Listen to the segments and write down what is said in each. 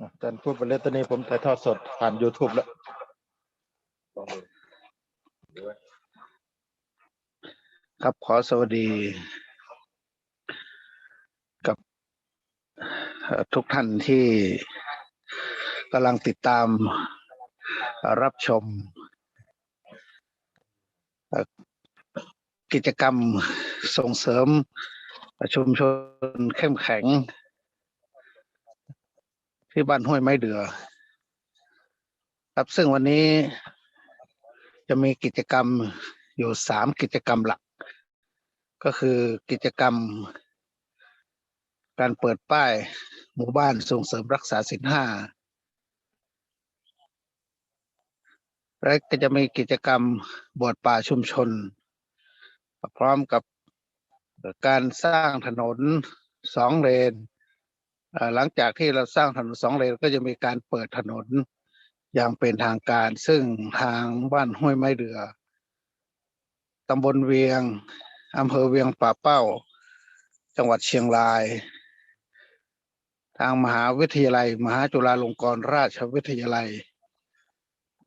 อาจารย์พูดไปเลยตอนนี้ผมถ่ายทอดสดผ่าน YouTube แล้วครับขอสวัสดี กับทุกท่านที่กำลังติดตามรับชม กิจกรรมส่งเสริมชุมชนเข้มแข็ง ที่บ้านห้วยไม้เดือ ครับซึ่งวันนี้จะมีกิจกรรมอยู่สามกิจกรรมหลัก ก็คือกิจกรรม การเปิดป้ายหมู่บ้านส่งเสริมรักษาศีลห้าและก็จะมีกิจกรรมบวชป่าชุมชน พร้อมกับการสร้างถนนสองเลนเหลังจากที่เราสร้างถนนสองเลนก็จะมีการเปิดถนนอย่างเป็นทางการ ซึ่งทางบ้านห้วยไม้เรือตำบลเวียงอำเภอเวียงป่าเป้า จังหวัดเชียงราย ทางมหาวิทยาลัย มหาจุฬาลงกรณราชวิทยาลัย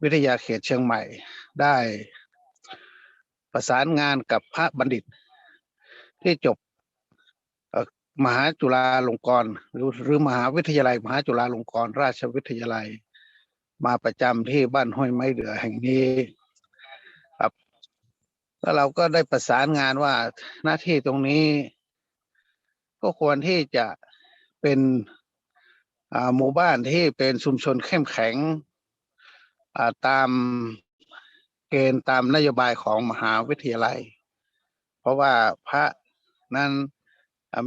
วิทยาเขตเชียงใหม่ ได้ประสานงานกับพระบัณฑิต ที่จบ มหาจุฬาลงกรณ์หรือหรือมหาวิทยาลัย มหาจุฬาลงกรณราชวิทยาลัย มาประจำที่บ้านห้วยไม้เดือแห่งนี้ครับแล้วเราก็ได้ประสานงานว่าหน้าที่ตรงนี้ ก็ควรที่จะเป็นอ่าหมู่บ้านที่เป็นชุมชนเข้มแข็งอ่าตามเกณฑ์ตามนโยบายของมหาวิทยาลัย เพราะว่าพระนั้น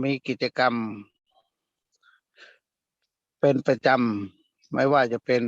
มีกิจกรรม เป็นประจำไม่ว่าจะเป็น